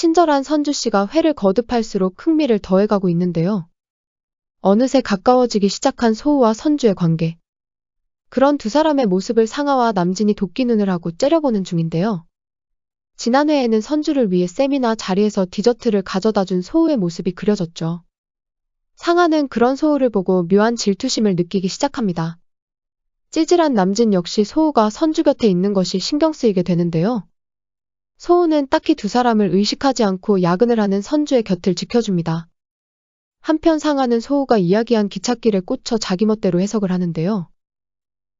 친절한 선주 씨가 회를 거듭할수록 흥미를 더해가고 있는데요. 어느새 가까워지기 시작한 소우와 선주의 관계. 그런 두 사람의 모습을 상아와 남진이 도끼 눈을 하고 째려보는 중인데요. 지난 회에는 선주를 위해 세미나 자리에서 디저트를 가져다 준 소우의 모습이 그려졌죠. 상아는 그런 소우를 보고 묘한 질투심을 느끼기 시작합니다. 찌질한 남진 역시 소우가 선주 곁에 있는 것이 신경 쓰이게 되는데요. 소우는 딱히 두 사람을 의식하지 않고 야근을 하는 선주의 곁을 지켜줍니다. 한편 상아는 소우가 이야기한 기찻길에 꽂혀 자기 멋대로 해석을 하는데요.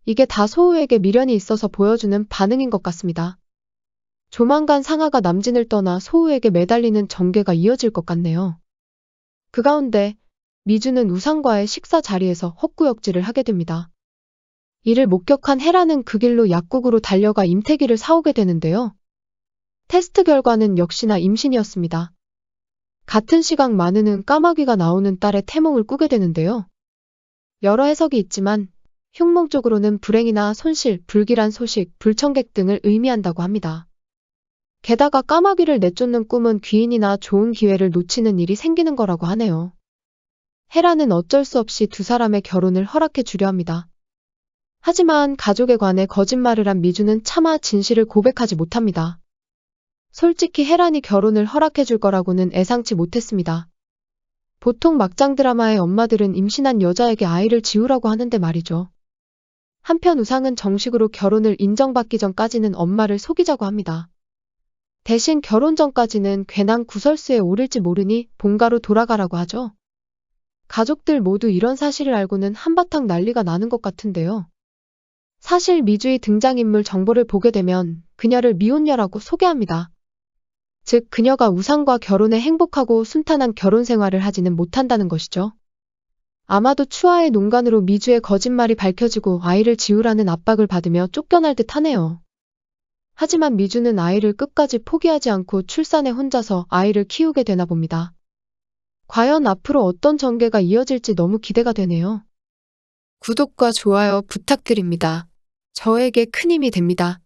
이게 다 소우에게 미련이 있어서 보여주는 반응인 것 같습니다. 조만간 상아가 남진을 떠나 소우에게 매달리는 전개가 이어질 것 같네요. 그 가운데 미주는 우상과의 식사 자리에서 헛구역질을 하게 됩니다. 이를 목격한 헤라는 그 길로 약국으로 달려가 임태기를 사오게 되는데요. 테스트 결과는 역시나 임신이었습니다. 같은 시각 마느는 까마귀가 나오는 딸의 태몽을 꾸게 되는데요. 여러 해석이 있지만 흉몽 쪽으로는 불행이나 손실, 불길한 소식, 불청객 등을 의미한다고 합니다. 게다가 까마귀를 내쫓는 꿈은 귀인이나 좋은 기회를 놓치는 일이 생기는 거라고 하네요. 헤라는 어쩔 수 없이 두 사람의 결혼을 허락해 주려 합니다. 하지만 가족에 관해 거짓말을 한 미주는 차마 진실을 고백하지 못합니다. 솔직히 헤란이 결혼을 허락해 줄 거라고는 예상치 못했습니다. 보통 막장 드라마의 엄마들은 임신한 여자에게 아이를 지우라고 하는데 말이죠. 한편 우상은 정식으로 결혼을 인정받기 전까지는 엄마를 속이자고 합니다. 대신 결혼 전까지는 괜한 구설수에 오를지 모르니 본가로 돌아가라고 하죠. 가족들 모두 이런 사실을 알고는 한바탕 난리가 나는 것 같은데요. 사실 미주의 등장인물 정보를 보게 되면 그녀를 미혼녀라고 소개합니다. 즉, 그녀가 우상과 결혼에 행복하고 순탄한 결혼 생활을 하지는 못한다는 것이죠. 아마도 추하의 농간으로 미주의 거짓말이 밝혀지고 아이를 지우라는 압박을 받으며 쫓겨날 듯 하네요. 하지만 미주는 아이를 끝까지 포기하지 않고 출산에 혼자서 아이를 키우게 되나 봅니다. 과연 앞으로 어떤 전개가 이어질지 너무 기대가 되네요. 구독과 좋아요 부탁드립니다. 저에게 큰 힘이 됩니다.